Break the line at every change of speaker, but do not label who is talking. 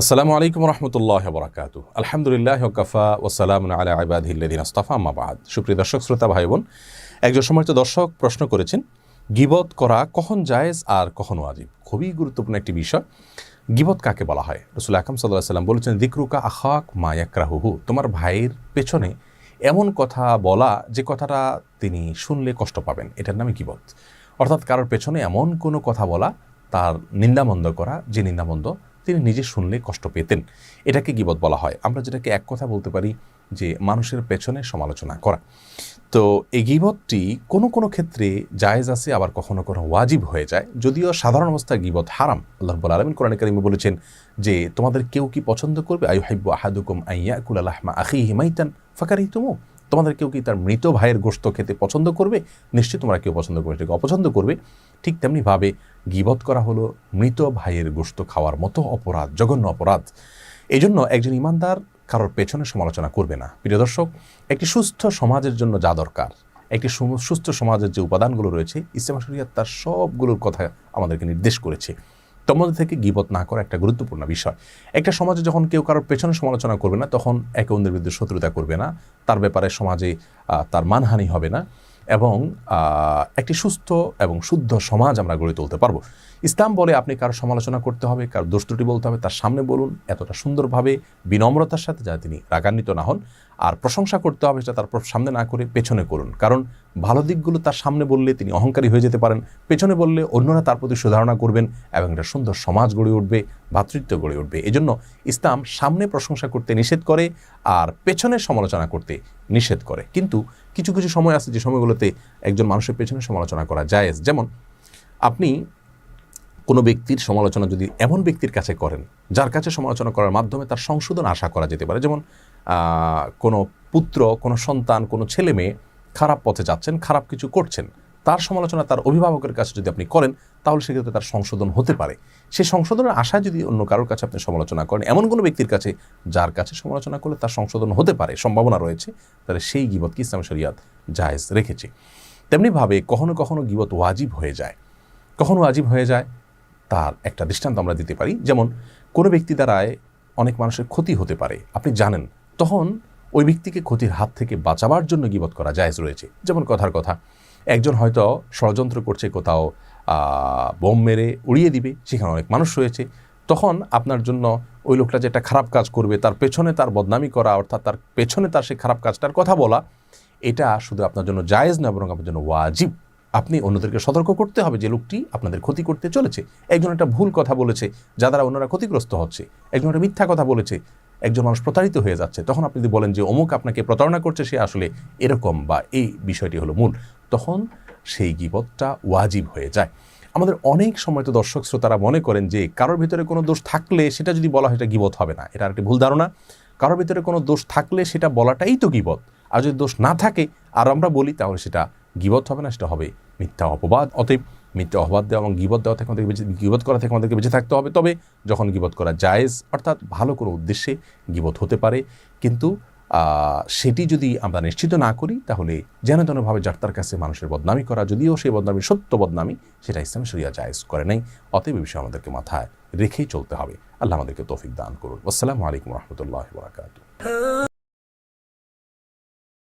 আসসালামু আলাইকুম রহমতুল্লাহ বরাকাতু আলহামদুলিল্লাহ কাফা ওসালাম আলা আবাদিল্লাদিন আস্তাফা আম্মাবাদ সুপ্রিয় দর্শক, শ্রোতা ভাই বোন, একজন সম্মানিত দর্শক প্রশ্ন করেছেন, গিবত করা কখন জায়েজ আর কখন ওয়াজিব? খুবই গুরুত্বপূর্ণ একটি বিষয়। গিবত কাকে বলা হয়? রসুল আকাম সাল্লাহ সাল্লাম বলেছেন দিকরুকা আখাক মায়াকরাহুহু তোমার ভাইয়ের পেছনে এমন কথা বলা, যে কথাটা তিনি শুনলে কষ্ট পাবেন। এটার নামে গিবত। অর্থাৎ কারোর পেছনে এমন কোনো কথা বলা, তার নিন্দামন্দ করা, যে নিন্দামন্দ তিনি নিজে শুনলে কষ্ট পেতেন। এটাকে গিবত বলা হয়। আমরা যেটাকে এক কথা বলতে পারি যে মানুষের পেছনে সমালোচনা করা। তো এই গিবতটি কোনো কোনো ক্ষেত্রে জায়েজ আছে, আবার কখনো কোনো ওয়াজিব হয়ে যায়। যদিও সাধারণ অবস্থায় গিবত হারাম। আল্লাহ রব্বুল আলমিন কোরআন কারিমে বলেছেন যে, তোমাদের কেউ কি পছন্দ করবে? আয়ু হাইব্বু আহাদুকুম আইয়া আইয়াকুল আল্লাহমা আখি হিমাইতান ফাকারি তুমু তোমাদের কেউ কি তার মৃত ভাইয়ের গোস্ত খেতে পছন্দ করবে? নিশ্চয়ই তোমরা কেউ পছন্দ করবে, সেটাকে অপছন্দ করবে। ঠিক তেমনিভাবে গিবত করা হলো মৃত ভাইয়ের গোস্ত খাওয়ার মতো অপরাধ, জঘন্য অপরাধ। এই জন্য একজন ইমানদার কারোর পেছনে সমালোচনা করবে না। প্রিয় দর্শক, একটি সুস্থ সমাজের জন্য যা দরকার, একটি সুস্থ সমাজের যে উপাদানগুলো রয়েছে, ইসলাম শরিয়াত তার সবগুলোর কথা আমাদেরকে নির্দেশ করেছে। মধ্যে থেকে গিবত না করা একটা গুরুত্বপূর্ণ বিষয়। একটা সমাজে যখন কেউ কারোর পেছনে সমালোচনা করবে না, তখন একে অন্যের বিরুদ্ধে শত্রুতা করবে না, তার ব্যাপারে সমাজে তার মানহানি হবে না এবং একটি সুস্থ এবং শুদ্ধ সমাজ আমরা গড়ে তুলতে পারব। ইসলাম বলে আপনি কারও সমালোচনা করতে হবে, কারও দোষ বলতে হবে, তার সামনে বলুন, এতটা সুন্দরভাবে, বিনম্রতার সাথে যাতে তিনি রাগান্বিত না হন। আর প্রশংসা করতে হবে সেটা তার সামনে না করে পেছনে করুন। কারণ ভালো দিকগুলো তার সামনে বললে তিনি অহংকারী হয়ে যেতে পারেন। পেছনে বললে অন্যরা তার প্রতি সুধারণা করবেন এবং একটা সুন্দর সমাজ গড়ে উঠবে ভ্রাতৃত্ব গড়ে উঠবে। এজন্য ইসলাম সামনে প্রশংসা করতে নিষেধ করে আর পেছনে সমালোচনা করতে নিষেধ করে। কিন্তু কিছু কিছু সময় আছে যে সময়গুলোতে একজন মানুষের পেছনে সমালোচনা করা জায়েজ। যেমন আপনি কোনো ব্যক্তির সমালোচনা যদি এমন ব্যক্তির কাছে করেন, যার কাছে সমালোচনা করার মাধ্যমে তার সংশোধন আশা করা যেতে পারে। যেমন কোনো পুত্র, কোনো সন্তান, কোনো ছেলে মেয়ে খারাপ পথে যাচ্ছেন, খারাপ কিছু করছেন, তার সমালোচনা তার অভিভাবকের কাছে যদি আপনি করেন, তাহলে সেক্ষেত্রে তার সংশোধন হতে পারে। সেই সংশোধনের আশায় যদি অন্য কারোর কাছে আপনি সমালোচনা করেন, এমন কোনো ব্যক্তির কাছে যার কাছে সমালোচনা করলে তার সংশোধন হতে পারে, সম্ভাবনা রয়েছে, তাহলে সেই গিবতকে ইসলাম শরিয়াত জায়েজ রেখেছে। তেমনিভাবে কখনো কখনো গিবত ওয়াজিব হয়ে যায়। কখনো ওয়াজিব হয়ে যায়? তার একটা দৃষ্টান্ত আমরা দিতে পারি। যেমন, কোনো ব্যক্তি দ্বারায় অনেক মানুষের ক্ষতি হতে পারে। আপনি জানেন তখন ওই ব্যক্তিকে ক্ষতির হাত থেকে বাঁচাবার জন্য গিবত করা জায়েজ রয়েছে। যেমন কথার কথা, একজন হয়তো ষড়যন্ত্র করছে, কোথাও বোম মেরে উড়িয়ে দিবে, সেখানে অনেক মানুষ রয়েছে। তখন আপনার জন্য ওই লোকটা যে একটা খারাপ কাজ করবে, তার পেছনে তার বদনামি করা, অর্থাৎ তার পেছনে তার সেই খারাপ কাজটার কথা বলা, এটা শুধু আপনার জন্য জায়েজ না বরং আপনার জন্য ওয়াজিব। আপনি অন্যদেরকে সতর্ক করতে হবে যে লোকটি আপনাদের ক্ষতি করতে চলেছে। একজন একটা ভুল কথা বলেছে, যা দ্বারা অন্যরা ক্ষতিগ্রস্ত হচ্ছে। একজন একটা মিথ্যা কথা বলেছে একজন মানুষ প্রতারিত হয়ে যাচ্ছে, তখন আপনি যদি বলেন যে অমুক আপনাকে প্রতারণা করছে, সে আসলে এরকম বা এই বিষয়টি হলো মূল, তখন সেই গিবতটা ওয়াজিব হয়ে যায়। আমাদের অনেক সময় তো দর্শক শ্রোতারা মনে করেন যে কারোর ভিতরে কোনো দোষ থাকলে সেটা যদি বলা হয় এটা গিবত হবে না, এটা একটি ভুল ধারণা। কারোর ভিতরে কোনো দোষ থাকলে সেটা বলাটাই তো গিবত, আর যদি দোষ না থাকে, আর আমরা বলি তাহলে সেটা গিবত হবে না, সেটা হবে মিথ্যা অপবাদ। অতএব মিথ্যা অপবাদ দেওয়া এবং গিবত দেওয়া থেকে আমাদেরকে বেঁচে, গিবত করা থেকে আমাদেরকে বেঁচে থাকতে হবে। তবে যখন গিবত করা জায়েজ, অর্থাৎ ভালো কোনো উদ্দেশ্যে গিবত হতে পারে, কিন্তু সেটি যদি আমরা নিশ্চিত না করি, তাহলে যেন তেনভাবে যার কাছে মানুষের বদনামি করা, যদিও সেই বদনামি সত্য বদনামি, সেটা ইসলাম শরিয়া জায়েজ করে নাই। অতএব বিষয়ে আমাদেরকে মাথায় রেখেই চলতে হবে। আল্লাহ আমাদেরকে তৌফিক দান করুন। আসসালামু আলাইকুম রহমতুল্লাহ বরাকাতু